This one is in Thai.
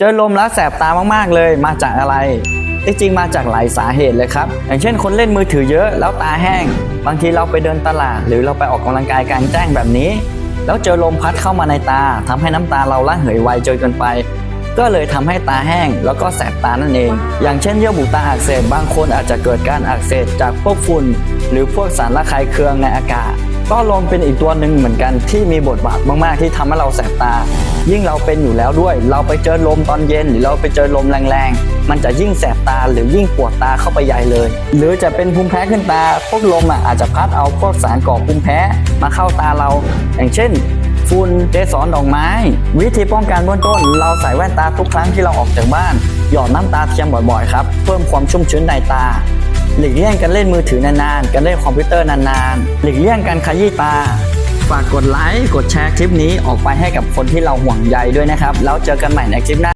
เจอลมแล้วแสบตามากๆเลยมาจากอะไรที่จริงมาจากหลายสาเหตุเลยครับ อย่างเช่นคนเล่นมือถือเยอะแล้วตาแห้ง บางทีเราไปเดินตลาด หรือเราไปออกกำลังกายกลางแจ้งแบบนี้ แล้วเจอลมพัดเข้ามาในตาทำให้น้ำตาเราละเหยไวจนเกินไป ก็เลยทำให้ตาแห้ง แล้วก็แสบตานั่นเอง อย่างเช่นเยื่อบุตาอักเสบบางคนอาจจะเกิดการอักเสบจากพวกฝุ่น หรือพวกสารระคายเคืองในอากาศ ก็ลมเป็นอีกตัวหนึ่งเหมือนกันที่มีบทบาทมากๆที่ทำให้เราแสบตา ยิ่งเราเป็นอยู่แล้วด้วย เราไปเจอลมตอนเย็น หรือเราไปเจอลมแรงๆ มันจะยิ่งแสบตาหรือยิ่งปวดตาเข้าไปใหญ่เลย หรือจะเป็นภูมิแพ้ขึ้นตา พวกลมอะอาจจะพัดเอาพวกสารก่อภูมิแพ้มาเข้าตาเรา อย่างเช่นฝุ่นเกสรดอกไม้ วิธีป้องกันเบื้องต้น เราใส่แว่นตาทุกครั้งที่เราออกจากบ้าน หยอดน้ำตาเทียมบ่อยๆครับ เพิ่มความชุ่มชื้นในตา หลีกเลี่ยงการเล่นมือถือนานๆ การเล่นคอมพิวเตอร์นานๆ หลีกเลี่ยงการขยี้ตา ฝากกดไลค์ กดแชร์คลิปนี้ออกไปให้กับคนที่เราห่วงใยด้วยนะครับ แล้วเจอกันใหม่ในคลิปหน้า